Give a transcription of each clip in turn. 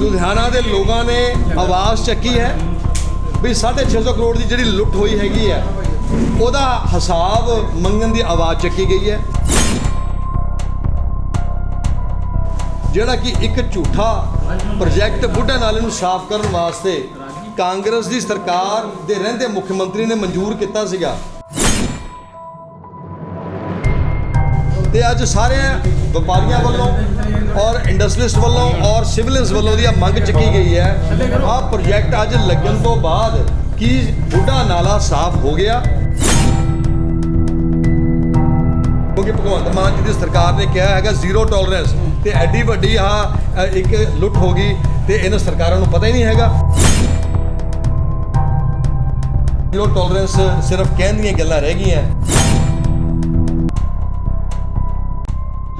ਲੁਧਿਆਣਾ ਦੇ ਲੋਕਾਂ ਨੇ ਆਵਾਜ਼ ਚੱਕੀ ਹੈ ਵੀ 650 ਕਰੋੜ ਦੀ ਜਿਹੜੀ ਲੁੱਟ ਹੋਈ ਹੈਗੀ ਹੈ, ਉਹਦਾ ਹਿਸਾਬ ਮੰਗਣ ਦੀ ਆਵਾਜ਼ ਚੱਕੀ ਗਈ ਹੈ। ਜਿਹੜਾ ਕਿ ਇੱਕ ਝੂਠਾ ਪ੍ਰੋਜੈਕਟ ਬੁੱਢਾ ਨਾਲੇ ਨੂੰ ਸਾਫ਼ ਕਰਨ ਵਾਸਤੇ ਕਾਂਗਰਸ ਦੀ ਸਰਕਾਰ ਦੇ ਰਹਿੰਦੇ ਮੁੱਖ ਮੰਤਰੀ ਨੇ ਮਨਜ਼ੂਰ ਕੀਤਾ ਸੀਗਾ। ਤੇ ਅੱਜ ਸਾਰੇ ਵਪਾਰੀਆਂ ਵੱਲੋਂ ਔਰ ਇੰਡਸਟਰੀਲਿਸਟ ਵੱਲੋਂ ਔਰ ਸਿਵਲਿਸਟ ਵੱਲੋਂ ਦੀ ਇਹ ਮੰਗ ਚੱਕੀ ਗਈ ਹੈ। ਆਹ ਪ੍ਰੋਜੈਕਟ ਅੱਜ ਲੱਗਣ ਤੋਂ ਬਾਅਦ ਕੀ ਬੁੱਢਾ ਨਾਲਾ ਸਾਫ਼ ਹੋ ਗਿਆ? ਕਿਉਂਕਿ ਭਗਵੰਤ ਮਾਨ ਜੀ ਦੀ ਸਰਕਾਰ ਨੇ ਕਿਹਾ ਹੈਗਾ ਜ਼ੀਰੋ ਟੋਲਰੈਂਸ ਤੇ ਐਡੀ ਵੱਡੀ ਆ ਇੱਕ ਲੁੱਟ ਹੋ ਗਈ ਤੇ ਇਹਨਾਂ ਸਰਕਾਰਾਂ ਨੂੰ ਪਤਾ ਹੀ ਨਹੀਂ ਹੈਗਾ। ਜ਼ੀਰੋ ਟੋਲਰੈਂਸ ਸਿਰਫ ਕਹਿਣ ਦੀਆਂ ਗੱਲਾਂ ਰਹਿ ਗਈਆਂ।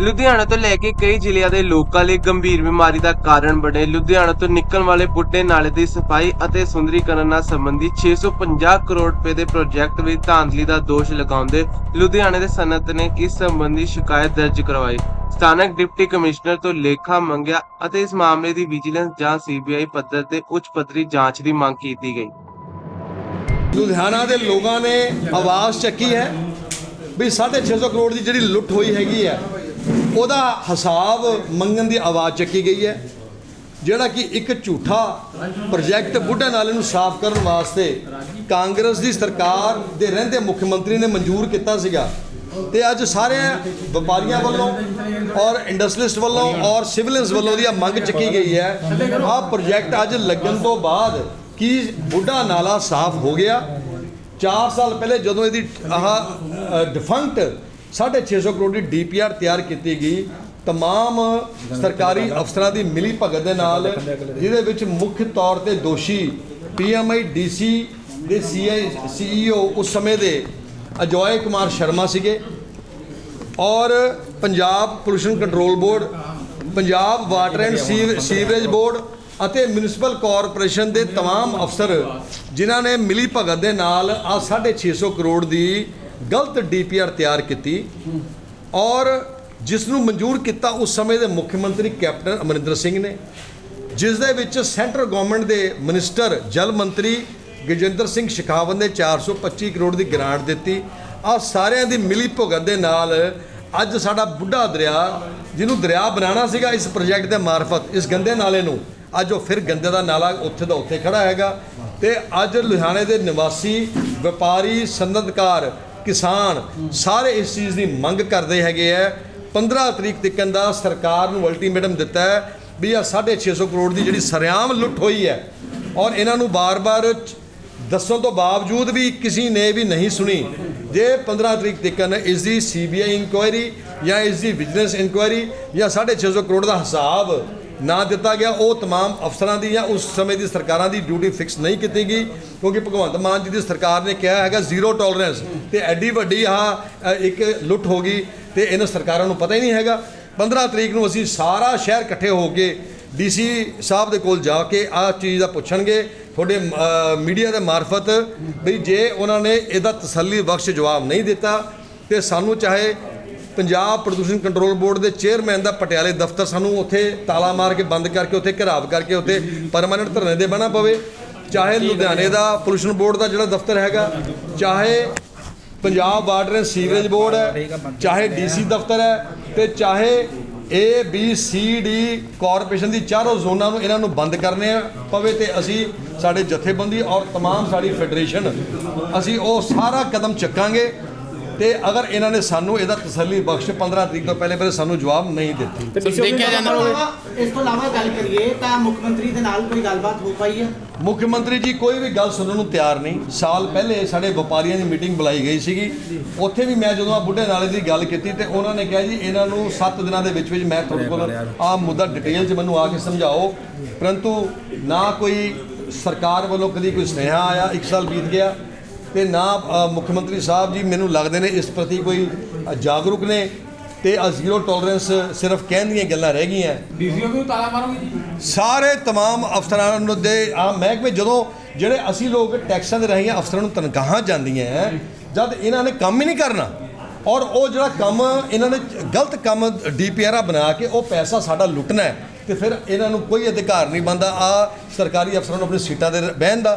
ਲੁਧਿਆਣਾ ਤੋਂ ਲੈ ਕੇ ਕਈ ਜ਼ਿਲ੍ਹਿਆਂ ਦੇ ਲੋਕਾਂ ਲਈ ਗੰਭੀਰ ਬਿਮਾਰੀ ਦਾ ਕਾਰਨ ਬਣੇ ਲੁਧਿਆਣਾ ਤੋਂ ਨਿਕਲਣ ਵਾਲੇ ਬੁੱਢੇ ਨਾਲੇ ਦੀ ਸਫ਼ਾਈ ਅਤੇ ਸੁੰਦਰੀਕਰਨ ਨਾਲ ਸੰਬੰਧੀ 650 ਕਰੋੜ ਰੁਪਏ ਦੇ ਪ੍ਰੋਜੈਕਟ ਵਿੱਚ ਧਾਂਦਲੀ ਦਾ ਦੋਸ਼ ਲਗਾਉਂਦੇ ਲੁਧਿਆਣੇ ਦੇ ਸਨਅਤ ਨੇ ਇਸ ਸੰਬੰਧੀ ਸ਼ਿਕਾਇਤ ਦਰਜ ਕਰਵਾਈ। ਸਥਾਨਕ ਡਿਪਟੀ ਕਮਿਸ਼ਨਰ ਤੋਂ ਲੇਖਾ ਮੰਗਿਆ ਅਤੇ ਇਸ ਮਾਮਲੇ ਦੀ ਵਿਜੀਲੈਂਸ ਜਾਂ ਸੀਬੀਆਈ ਪੱਧਰ ਤੇ ਉੱਚ ਪੱਧਰੀ ਜਾਂਚ ਦੀ ਮੰਗ ਕੀਤੀ ਗਈ। ਲੁਧਿਆਣਾ ਦੇ ਲੋਕਾਂ ਨੇ ਆਵਾਜ਼ ਚੱਕੀ ਹੈ ਵੀ 650 ਕਰੋੜ ਦੀ ਜਿਹੜੀ ਲੁੱਟ ਹੋਈ ਹੈਗੀ ਹੈ ਉਹਦਾ ਹਿਸਾਬ ਮੰਗਣ ਦੀ ਆਵਾਜ਼ ਚੱਕੀ ਗਈ ਹੈ, ਜਿਹੜਾ ਕਿ ਇੱਕ ਝੂਠਾ ਪ੍ਰੋਜੈਕਟ ਬੁੱਢਾ ਨਾਲੇ ਨੂੰ ਸਾਫ਼ ਕਰਨ ਵਾਸਤੇ ਕਾਂਗਰਸ ਦੀ ਸਰਕਾਰ ਦੇ ਰਹਿੰਦੇ ਮੁੱਖ ਮੰਤਰੀ ਨੇ ਮਨਜ਼ੂਰ ਕੀਤਾ ਸੀਗਾ। ਤੇ ਅੱਜ ਸਾਰੇ ਵਪਾਰੀਆਂ ਵੱਲੋਂ ਔਰ ਇੰਡਸਟਰੀਲਿਸਟ ਵੱਲੋਂ ਔਰ ਸਿਵਲਿਸਟ ਵੱਲੋਂ ਦੀ ਇਹ ਮੰਗ ਚੱਕੀ ਗਈ ਹੈ, ਆਹ ਪ੍ਰੋਜੈਕਟ ਅੱਜ ਲੱਗਣ ਤੋਂ ਬਾਅਦ ਕੀ ਬੁੱਢਾ ਨਾਲਾ ਸਾਫ਼ ਹੋ ਗਿਆ? 4 ਸਾਲ ਪਹਿਲੇ ਜਦੋਂ ਇਹਦੀ ਆਹ ਡਿਫੰਕਟ 650 ਕਰੋੜ ਦੀ ਡੀਪੀਆਰ ਤਿਆਰ ਕੀਤੀ ਗਈ ਤਮਾਮ ਸਰਕਾਰੀ ਅਫਸਰਾਂ ਦੀ ਮਿਲੀ ਭਗਤ ਦੇ ਨਾਲ ਜਿਹਦੇ ਵਿੱਚ ਮੁੱਖ ਤੌਰ ਤੇ ਦੋਸ਼ੀ ਪੀਐਮਆਈ ਡੀਸੀ ਦੇ ਸੀਆਈ ਸੀਈਓ ਉਸ ਸਮੇਂ ਦੇ ਅਜੋਏ ਕੁਮਾਰ ਸ਼ਰਮਾ ਸੀਗੇ ਔਰ Punjab pollution control board Punjab water and sewerage board ਅਤੇ ਮਿਊਨਿਸਪਲ ਕਾਰਪੋਰੇਸ਼ਨ ਦੇ तमाम ਅਫਸਰ ਜਿਨ੍ਹਾਂ ਨੇ ਮਿਲੀ ਭਗਤ ਦੇ ਨਾਲ ਆ 650 ਕਰੋੜ ਦੀ ਗਲਤ ਡੀਪੀਆਰ ਤਿਆਰ ਕੀਤੀ ਔਰ ਜਿਸ ਨੂੰ ਮਨਜ਼ੂਰ ਕੀਤਾ ਉਸ ਸਮੇਂ ਦੇ ਮੁੱਖ ਮੰਤਰੀ ਕੈਪਟਨ ਅਮਰਿੰਦਰ ਸਿੰਘ ਨੇ, ਜਿਸ ਦੇ ਵਿੱਚ ਸੈਂਟਰ ਗਵਰਨਮੈਂਟ ਦੇ ਮਿਨਿਸਟਰ, ਜਲ ਮੰਤਰੀ ਗਜਿੰਦਰ ਸਿੰਘ ਸ਼ਿਖਾਵਤ ਨੇ 425 ਕਰੋੜ ਦੀ ਗ੍ਰਾਂਟ ਦਿੱਤੀ। ਆ ਸਾਰਿਆਂ ਦੀ ਮਿਲੀ ਭੁਗਤ ਦੇ ਨਾਲ ਅੱਜ ਸਾਡਾ ਬੁੱਢਾ ਦਰਿਆ, ਜਿਹਨੂੰ ਦਰਿਆ ਬਣਾਉਣਾ ਸੀਗਾ ਇਸ ਪ੍ਰੋਜੈਕਟ ਦੇ ਮਾਰਫਤ, ਇਸ ਗੰਦੇ ਨਾਲੇ ਨੂੰ, ਅੱਜ ਉਹ ਫਿਰ ਗੰਦੇ ਦਾ ਨਾਲਾ ਉੱਥੇ ਦਾ ਉੱਥੇ ਖੜਾ ਹੈਗਾ। ਤੇ ਅੱਜ ਲੁਧਿਆਣੇ ਦੇ ਨਿਵਾਸੀ ਵਪਾਰੀ, ਸਨਅਤਕਾਰ ਕਿਸਾਨ ਸਾਰੇ ਇਸ ਚੀਜ਼ ਦੀ ਮੰਗ ਕਰਦੇ ਹੈਗੇ ਆ। 15 ਤਰੀਕ ਤੱਕ ਦਾ ਸਰਕਾਰ ਨੂੰ ਅਲਟੀਮੇਟਮ ਦਿੱਤਾ ਹੈ ਵੀ ਆ 650 ਕਰੋੜ ਦੀ ਜਿਹੜੀ ਸਰਿਆਮ ਲੁੱਟ ਹੋਈ ਹੈ ਔਰ ਇਹਨਾਂ ਨੂੰ ਬਾਰ-ਬਾਰ ਦੱਸਣ ਤੋਂ ਬਾਵਜੂਦ ਵੀ ਕਿਸੇ ਨੇ ਵੀ ਨਹੀਂ ਸੁਣੀ। ਜੇ 15 ਤਰੀਕ ਤੱਕ ਇਸ ਦੀ ਸੀਬੀਆਈ ਇਨਕੁਆਇਰੀ ਜਾਂ ਇਸ ਦੀ ਵਿਜੀਲੈਂਸ ਇਨਕੁਆਇਰੀ ਜਾਂ 650 ਕਰੋੜ ਦਾ ਹਿਸਾਬ ਨਾ ਦਿੱਤਾ ਗਿਆ ਉਹ तमाम ਅਫਸਰਾਂ ਦੀ ਜਾਂ ਉਸ ਸਮੇਂ ਦੀ ਸਰਕਾਰਾਂ ਦੀ ਡਿਊਟੀ ਫਿਕਸ ਨਹੀਂ ਕੀਤੀ ਗਈ ਕਿਉਂਕਿ ਭਗਵੰਤ ਮਾਨ ਜੀ ਦੀ ਸਰਕਾਰ ਨੇ ਕਿਹਾ ਹੈਗਾ ਜ਼ੀਰੋ ਟੋਲਰੈਂਸ ਤੇ ਐਡੀ ਵੱਡੀ ਆ ਇੱਕ ਲੁੱਟ ਹੋ ਗਈ ਤੇ ਇਹਨਾਂ ਸਰਕਾਰਾਂ ਨੂੰ ਪਤਾ ਹੀ ਨਹੀਂ ਹੈਗਾ 15 ਤਰੀਕ ਨੂੰ ਅਸੀਂ ਸਾਰਾ ਸ਼ਹਿਰ ਇਕੱਠੇ ਹੋ ਕੇ ਡੀਸੀ ਸਾਹਿਬ ਦੇ ਕੋਲ ਜਾ ਕੇ ਆਹ ਚੀਜ਼ ਦਾ ਪੁੱਛਣਗੇ ਤੁਹਾਡੇ ਮੀਡੀਆ ਦੇ ਮਾਰਫਤ ਵੀ ਜੇ ਉਹਨਾਂ ਨੇ ਇਹਦਾ ਤਸੱਲੀ ਬਖਸ਼ ਜਵਾਬ ਨਹੀਂ ਦਿੱਤਾ ਤੇ ਸਾਨੂੰ ਚਾਹੇ ਪੰਜਾਬ ਪ੍ਰਦੂਸ਼ਣ ਕੰਟਰੋਲ ਬੋਰਡ ਦੇ ਚੇਅਰਮੈਨ ਦਾ ਪਟਿਆਲੇ ਦਫ਼ਤਰ ਸਾਨੂੰ ਉੱਥੇ ਤਾਲਾ ਮਾਰ ਕੇ ਬੰਦ ਕਰਕੇ ਉੱਥੇ ਘਰਾਵ ਕਰਕੇ ਉੱਥੇ ਪਰਮਾਨੈਂਟ ਧਰਨੇ ਦੇ ਬਣਾ ਪਵੇ ਚਾਹੇ ਲੁਧਿਆਣੇ ਦਾ ਪੋਲੂਸ਼ਨ ਬੋਰਡ ਦਾ ਜਿਹੜਾ ਦਫ਼ਤਰ ਹੈਗਾ ਚਾਹੇ Punjab water and sewerage board ਹੈ ਚਾਹੇ ਡੀਸੀ ਦਫ਼ਤਰ ਹੈ ਤੇ ਚਾਹੇ A B C D corporation ਦੀ ਚਾਰੋਂ ਜ਼ੋਨਾਂ ਨੂੰ ਇਹਨਾਂ ਨੂੰ ਬੰਦ ਕਰਨੇ ਪਵੇ ਤੇ ਅਸੀਂ ਸਾਡੇ ਜਥੇਬੰਦੀ ਔਰ तमाम ਸਾਡੀ ਫੈਡਰੇਸ਼ਨ ਅਸੀਂ ਉਹ ਸਾਰਾ ਕਦਮ ਚੱਕਾਂਗੇ ਤੇ ਅਗਰ ਇਹਨਾਂ ਨੇ ਸਾਨੂੰ ਇਹਦਾ ਤਸੱਲੀ ਬਖਸ਼ 15 ਤਰੀਕ ਤੋਂ ਪਹਿਲੇ ਪਹਿਲੇ ਸਾਨੂੰ ਜਵਾਬ ਨਹੀਂ ਦਿੱਤੀ। ਦੇਖਿਆ ਜਾਂਦਾ ਇਸ ਤੋਂ ਇਲਾਵਾ ਗੱਲ ਕਰੀਏ ਤਾਂ ਮੁੱਖ ਮੰਤਰੀ ਦੇ ਨਾਲ ਕੋਈ ਗੱਲਬਾਤ ਹੋ ਪਾਈ ਹੈ? ਮੁੱਖ ਮੰਤਰੀ ਜੀ ਕੋਈ ਵੀ ਗੱਲ ਸੁਣਨ ਨੂੰ ਤਿਆਰ ਨਹੀਂ। ਸਾਲ ਪਹਿਲੇ ਸਾਡੇ ਵਪਾਰੀਆਂ ਦੀ ਮੀਟਿੰਗ ਬੁਲਾਈ ਗਈ ਸੀਗੀ। ਉੱਥੇ ਵੀ ਮੈਂ ਜਦੋਂ ਆ ਬੁੱਢੇ ਨਾਲੇ ਦੀ ਗੱਲ ਕੀਤੀ ਤੇ ਉਹਨਾਂ ਨੇ ਕਿਹਾ ਜੀ ਇਹਨਾਂ ਨੂੰ 7 ਦਿਨਾਂ ਦੇ ਵਿੱਚ ਵਿੱਚ ਮੈਂ ਤੁਹਾਡੇ ਕੋਲ ਆ ਮੁੱਦਾ ਡਿਟੇਲ 'ਚ ਮੈਨੂੰ ਆ ਕੇ ਸਮਝਾਓ। ਪਰੰਤੂ ਨਾ ਕੋਈ ਸਰਕਾਰ ਵੱਲੋਂ ਕਦੀ ਕੋਈ ਸੁਨੇਹਾ ਆਇਆ ਇੱਕ ਸਾਲ ਬੀਤ ਗਿਆ। ਤੇ ਨਾ ਅ, ਮੁੱਖ ਮੰਤਰੀ ਸਾਹਿਬ ਜੀ ਮੈਨੂੰ ਲੱਗਦੇ ਨੇ ਇਸ ਪ੍ਰਤੀ ਕੋਈ ਅ, ਜਾਗਰੂਕ ਨੇ ਤੇ ਆ ਜ਼ੀਰੋ ਟੋਲਰੈਂਸ ਸਿਰਫ ਕਹਿਣ ਦੀਆਂ ਗੱਲਾਂ ਰਹਿ ਗਈਆਂ ਡੀਸੀਓ ਨੂੰ ਤਾਲਾ ਮਾਰੋਗੇ ਜੀ ਸਾਰੇ तमाम ਅਫਸਰਾਂ ਨੂੰ ਦੇ ਆ ਮਹਿਕਮੇ ਜਦੋਂ ਜਿਹੜੇ ਅਸੀਂ ਲੋਕ ਟੈਕਸਾਂ ਦੇ ਰਹੀਆਂ ਅਫਸਰਾਂ ਨੂੰ ਤਨਖਾਹਾਂ ਜਾਂਦੀਆਂ ਹੈ, ਜਦ ਇਹਨਾਂ ਨੇ ਕੰਮ ਹੀ ਨਹੀਂ ਕਰਨਾ ਔਰ ਉਹ ਜਿਹੜਾ ਕੰਮ ਇਹਨਾਂ ਨੇ ਗਲਤ ਕੰਮ ਡੀਪੀਆਰ ਬਣਾ ਕੇ ਉਹ ਪੈਸਾ ਸਾਡਾ ਲੁੱਟਣਾ ਹੈ ਤੇ ਫਿਰ ਇਹਨਾਂ ਨੂੰ ਕੋਈ ਅਧਿਕਾਰ ਨਹੀਂ ਬੰਦਾ ਆ ਸਰਕਾਰੀ ਅਫਸਰਾਂ ਨੂੰ ਆਪਣੀ ਸੀਟਾਂ ਤੇ ਬਹਿਣ ਦਾ।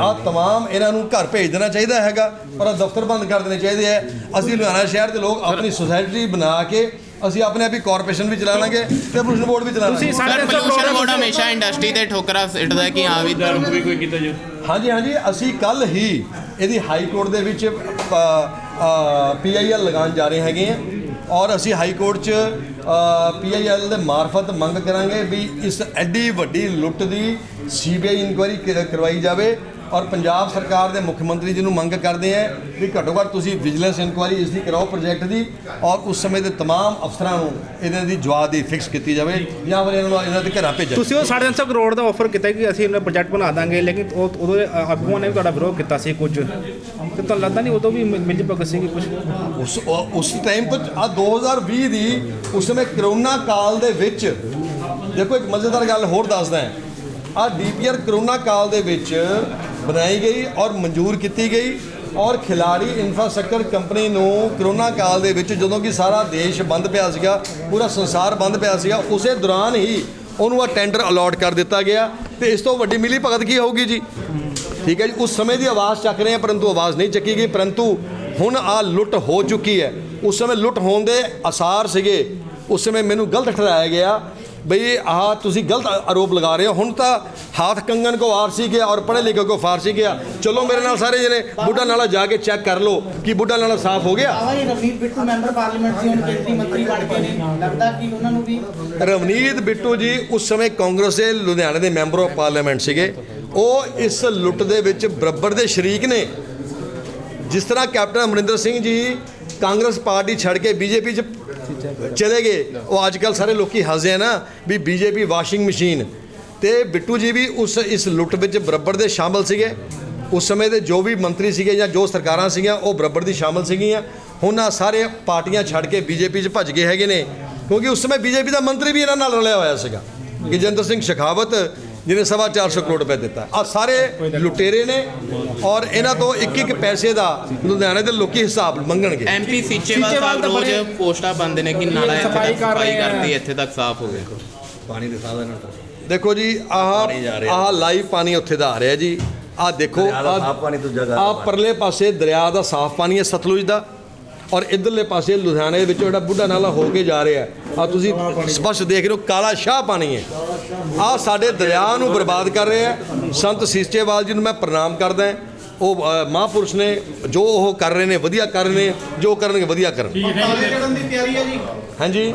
ਆ ਤਮਾਮ ਇਹਨਾਂ ਨੂੰ ਘਰ ਭੇਜ ਦੇਣਾ ਚਾਹੀਦਾ ਹੈਗਾ ਪਰ ਦਫ਼ਤਰ ਬੰਦ ਕਰ ਦੇਣੇ ਚਾਹੀਦੇ ਹੈ ਅਸੀਂ ਲੁਧਿਆਣਾ ਸ਼ਹਿਰ ਦੇ ਲੋਕ ਆਪਣੀ ਸੁਸਾਇਟੀ ਬਣਾ ਕੇ ਅਸੀਂ ਆਪਣੇ ਆਪ ਹੀ ਕਾਰਪੋਰੇਸ਼ਨ ਵੀ ਚਲਾ ਲਾਂਗੇ ਤੇ ਪੋਲੂਸ਼ਨ ਬੋਰਡ ਵੀ ਚਲਾ ਲਾਂਗੇ। ਸਰ ਪੋਲੂਸ਼ਨ ਬੋਰਡ ਹਮੇਸ਼ਾ ਇੰਡਸਟਰੀ ਤੇ ਠੋਕਰਾ ਸਿੱਟਦਾ ਕਿ ਹਾਂ ਵੀ ਹਾਂਜੀ ਹਾਂਜੀ ਅਸੀਂ ਕੱਲ ਹੀ ਇਹਦੀ ਹਾਈ ਕੋਰਟ ਦੇ ਵਿੱਚ ਪੀਆਈਐਲ ਲਗਾਉਣ ਜਾ ਰਹੇ ਹੈਗੇ ਆ। ਔਰ ਅਸੀਂ ਹਾਈ ਕੋਰਟ 'ਚ ਪੀਆਈਐਲ ਦੇ ਮਾਰਫਤ ਮੰਗ ਕਰਾਂਗੇ ਵੀ ਇਸ ਐਡੀ ਵੱਡੀ ਲੁੱਟ ਦੀ ਸੀਬੀਆਈ ਇਨਕੁਆਇਰੀ ਕਰਵਾਈ ਜਾਵੇ। ਔਰ ਪੰਜਾਬ ਸਰਕਾਰ ਦੇ ਮੁੱਖ ਮੰਤਰੀ ਜੀ ਨੂੰ ਮੰਗ ਕਰਦੇ ਆ ਵੀ ਘੱਟੋ ਘੱਟ ਤੁਸੀਂ ਵਿਜੀਲੈਂਸ ਇਨਕੁਆਇਰੀ ਇਸ ਦੀ ਕਰਾਓ ਪ੍ਰੋਜੈਕਟ ਦੀ ਔਰ ਉਸ ਸਮੇਂ ਦੇ ਤਮਾਮ ਅਫਸਰਾਂ ਨੂੰ ਇਹਨਾਂ ਦੀ ਜਵਾਬ ਦੀ ਫਿਕਸ ਕੀਤੀ ਜਾਵੇ ਜਾਂ ਫਿਰ ਇਹਨਾਂ ਨੂੰ ਇਹਨਾਂ ਦੇ ਘਰਾਂ ਭੇਜਿਆ ਤੁਸੀਂ ਉਹ 350 ਕਰੋੜ ਦਾ ਆਫਰ ਕੀਤਾ ਕਿ ਅਸੀਂ ਇਹਨਾਂ ਪ੍ਰੋਜੈਕਟ ਬਣਾ ਦਾਂਗੇ ਲੇਕਿਨ ਉਹ ਉਦੋਂ ਆਗੂਆਂ ਨੇ ਵੀ ਤੁਹਾਡਾ ਵਿਰੋਧ ਕੀਤਾ ਸੀ ਕੁਝ। ਤੇ ਤੁਹਾਨੂੰ ਲੱਗਦਾ ਨਹੀਂ ਉਦੋਂ ਵੀ ਮਿਲ ਭਗਤ ਸੀ ਕੁਝ? ਉਸ ਉਸ ਟਾਈਮ ਤੋਂ ਆ 2020 ਦੀ ਉਸ ਸਮੇਂ ਕਰੋਨਾ ਕਾਲ ਦੇ ਵਿੱਚ ਦੇਖੋ ਇੱਕ ਮਜ਼ੇਦਾਰ ਗੱਲ ਹੋਰ ਦੱਸਦਾ ਹੈ। ਆ ਡੀਪੀਆਰ ਕਰੋਨਾ ਕਾਲ ਦੇ ਵਿੱਚ ਬਣਾਈ ਗਈ ਔਰ ਮਨਜ਼ੂਰ ਕੀਤੀ ਗਈ ਔਰ ਖਿਲਾੜੀ ਇਨਫਰਾਸਟ੍ਰਕਚਰ ਕੰਪਨੀ ਨੂੰ ਕਰੋਨਾ ਕਾਲ ਦੇ ਵਿੱਚ ਜਦੋਂ ਕਿ ਸਾਰਾ ਦੇਸ਼ ਬੰਦ ਪਿਆ ਸੀਗਾ, ਪੂਰਾ ਸੰਸਾਰ ਬੰਦ ਪਿਆ ਸੀਗਾ, ਉਸੇ ਦੌਰਾਨ ਹੀ ਉਹਨੂੰ ਆ ਟੈਂਡਰ ਅਲਾਟ ਕਰ ਦਿੱਤਾ ਗਿਆ ਤੇ ਇਸ ਤੋਂ ਵੱਡੀ ਮਿਲੀ ਭਗਤ ਕੀ ਹੋਊਗੀ ਜੀ? ਠੀਕ ਹੈ ਜੀ, ਉਸ ਸਮੇਂ ਦੀ ਆਵਾਜ਼ ਚੱਕ ਰਹੇ ਆ ਪਰੰਤੂ ਆਵਾਜ਼ ਨਹੀਂ ਚੱਕੀ ਗਈ, ਪਰੰਤੂ ਹੁਣ ਆ ਲੁੱਟ ਹੋ ਚੁੱਕੀ ਹੈ। ਉਸ ਸਮੇਂ ਲੁੱਟ ਹੋਣ ਦੇ ਅਸਾਰ ਸੀਗੇ। ਉਸ ਸਮੇਂ ਮੈਨੂੰ ਗਲਤ ਠਹਿਰਾਇਆ ਗਿਆ ਬਈ ਆਹ ਤੁਸੀਂ ਗਲਤ ਆਰੋਪ ਲਗਾ ਰਹੇ ਹੋ। ਹੁਣ ਤਾਂ ਹਾਥ ਕੰਗਨ ਕੋ ਆਰਸੀ ਗਿਆ ਔਰ ਪੜ੍ਹੇ ਲਿਖੇ ਕੋ ਫਾਰਸੀ ਗਿਆ। ਚਲੋ ਮੇਰੇ ਨਾਲ ਸਾਰੇ ਜਣੇ ਬੁੱਢਾ ਨਾਲਾ ਜਾ ਕੇ ਚੈੱਕ ਕਰ ਲਓ ਕਿ ਬੁੱਢਾ ਨਾਲਾ ਸਾਫ਼ ਹੋ ਗਿਆ। ਆਵਾ ਇਹ ਰਵਨੀਤ ਬਿੱਟੂ ਮੈਂਬਰ ਪਾਰਲੀਮੈਂਟ ਸੀ ਹੁਣ ਕੇਂਦਰੀ ਮੰਤਰੀ ਬਣ ਗਏ ਨੇ। ਲੱਗਦਾ ਕਿ ਉਹਨਾਂ ਨੂੰ ਵੀ ਰਵਨੀਤ ਬਿੱਟੂ ਜੀ ਉਸ ਸਮੇਂ ਕਾਂਗਰਸ ਦੇ ਲੁਧਿਆਣੇ ਦੇ ਮੈਂਬਰ ਆਫ ਪਾਰਲੀਮੈਂਟ ਸੀਗੇ। ਉਹ ਇਸ ਲੁੱਟ ਦੇ ਵਿੱਚ ਬਰਾਬਰ ਦੇ ਸ਼ਰੀਕ ਨੇ। ਜਿਸ ਤਰ੍ਹਾਂ ਕੈਪਟਨ ਅਮਰਿੰਦਰ ਸਿੰਘ ਜੀ ਕਾਂਗਰਸ ਪਾਰਟੀ ਛੱਡ ਕੇ ਬੀਜੇਪੀ 'ਚ ਚਲੇ ਗਏ ਉਹ ਅੱਜ ਕੱਲ ਸਾਰੇ ਲੋਕੀ ਹੱਸਦੇ ਆ ਨਾ ਵੀ ਬੀਜੇਪੀ ਵਾਸ਼ਿੰਗ ਮਸ਼ੀਨ। ਤੇ ਬਿੱਟੂ ਜੀ ਵੀ ਉਸ ਇਸ ਲੁੱਟ ਵਿੱਚ ਬਰਾਬਰ ਦੇ ਸ਼ਾਮਲ ਸੀਗੇ। ਉਸ ਸਮੇਂ ਦੇ ਜੋ ਵੀ ਮੰਤਰੀ ਸੀਗੇ ਜਾਂ ਜੋ ਸਰਕਾਰਾਂ ਸੀਗੀਆਂ, ਉਹ ਬਰਾਬਰ ਦੀ ਸ਼ਾਮਲ ਸੀਗੀਆਂ। ਹੁਣ ਆ ਸਾਰੇ ਪਾਰਟੀਆਂ ਛੱਡ ਕੇ ਬੀਜੇਪੀ 'ਚ ਭੱਜ ਗਏ ਹੈਗੇ ਨੇ। ਕਿਉਂਕਿ ਉਸ ਸਮੇਂ ਬੀਜੇਪੀ ਦਾ ਮੰਤਰੀ ਵੀ ਇਹਨਾਂ ਨਾਲ ਰਲਿਆ ਹੋਇਆ ਸੀਗਾ। ਗਜਿੰਦਰ ਸਿੰਘ ਸ਼ਖਾਵਤ ਜਿਹਨੇ ਸਵਾ 400 ਕਰੋੜ ਰੁਪਏ ਦਿੱਤਾ। ਆ ਸਾਰੇ ਲੁਟੇਰੇ ਨੇ ਔਰ ਇਹਨਾਂ ਤੋਂ ਇੱਕ ਇੱਕ ਪੈਸੇ ਦਾ ਲੁਧਿਆਣੇ ਦੇ ਲੋਕੀ ਹਿਸਾਬ ਮੰਗਣਗੇ। ਐਮਪੀ ਸੀਚੇਵਾਲ ਸਾਹਿਬ ਰੋਜ਼ ਪੋਸਟਾਂ ਪਾਉਂਦੇ ਨੇ ਕਿ ਨਾਲਾ ਇੱਥੇ ਸਫ਼ਾਈ ਤੱਕ ਕਰ ਸਫ਼ਾਈ। ਕਰਤੀ ਇੱਥੇ ਤੱਕ ਸਾਫ਼ ਹੋ ਗਿਆ। ਦੇਖੋ ਜੀ ਆਹ ਆਹ ਲਾਈਵ ਪਾਣੀ ਉੱਥੇ ਦਾ ਆ ਰਿਹਾ ਜੀ। ਆਹ ਦੇਖੋ ਸਾਫ਼ ਪਾਣੀ ਤੋਂ ਜਗ੍ਹਾ ਆ। ਪਰਲੇ ਪਾਸੇ ਦਰਿਆ ਦਾ ਸਾਫ਼ ਪਾਣੀ ਹੈ ਸਤਲੁਜ ਦਾ। ਔਰ ਇਧਰਲੇ ਪਾਸੇ ਲੁਧਿਆਣੇ ਦੇ ਵਿੱਚੋਂ ਜਿਹੜਾ ਬੁੱਢਾ ਨਾਲਾ ਹੋ ਕੇ ਜਾ ਰਿਹਾ ਆ ਤੁਸੀਂ ਸਪਸ਼ਟ ਦੇਖ ਰਹੇ ਹੋ, ਕਾਲਾ ਸ਼ਾਹ ਪਾਣੀ ਹੈ। ਆ ਸਾਡੇ ਦਰਿਆ ਨੂੰ ਬਰਬਾਦ ਕਰ ਰਿਹਾ ਸੰਤ ਸੀਚੇਵਾਲ ਜੀ ਨੂੰ ਮੈਂ ਪ੍ਰਣਾਮ ਕਰਦਾ ਹਾਂ। ਉਹ ਮਹਾਂਪੁਰਸ਼ ਨੇ ਜੋ ਉਹ ਕਰ ਰਹੇ ਨੇ ਵਧੀਆ ਕਰ ਰਹੇ ਨੇ ਜੋ ਕਰਨਗੇ ਵਧੀਆ ਕਰਨ ਤਾਲੇ ਜੜਨ ਦੀ ਤਿਆਰੀ ਹੈ ਜੀ? ਹਾਂਜੀ।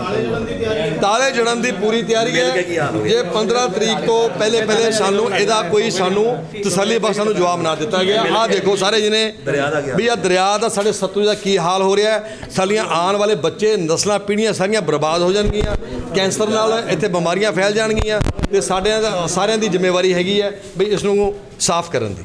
ਤਾਲੇ ਜੜਨ ਦੀ ਪੂਰੀ ਤਿਆਰੀ ਹੈ? ਜੇ 15 ਤਰੀਕ ਤੋਂ ਪਹਿਲੇ ਪਹਿਲੇ ਸਾਨੂੰ ਇਹਦਾ ਕੋਈ ਸਾਨੂੰ ਤਸੱਲੀ ਬਖਸ਼ ਸਾਨੂੰ ਜਵਾਬ ਨਾ ਦਿੱਤਾ ਗਿਆ। ਆਹ ਦੇਖੋ ਸਾਰੇ ਜਿਹਨੇ ਦਾ? ਵੀ ਆ ਦਰਿਆ ਦਾ ਸਾਡੇ ਸਤਲੁਜ ਦਾ ਕੀ ਹਾਲ ਹੋ ਰਿਹਾ ਹੈ। ਸਾਡੀਆਂ ਆਉਣ ਵਾਲੇ ਬੱਚੇ ਨਸਲਾਂ ਪੀੜ੍ਹੀਆਂ ਸਾਰੀਆਂ ਬਰਬਾਦ ਹੋ ਜਾਣਗੀਆਂ। ਕੈਂਸਰ ਨਾਲ ਇੱਥੇ ਬਿਮਾਰੀਆਂ ਫੈਲ ਜਾਣਗੀਆਂ ਤੇ ਸਾਡੇ ਸਾਰਿਆਂ ਦੀ ਜ਼ਿੰਮੇਵਾਰੀ ਹੈਗੀ ਹੈ ਵੀ ਇਸ ਨੂੰ ਸਾਫ਼ ਕਰਨ ਦੀ।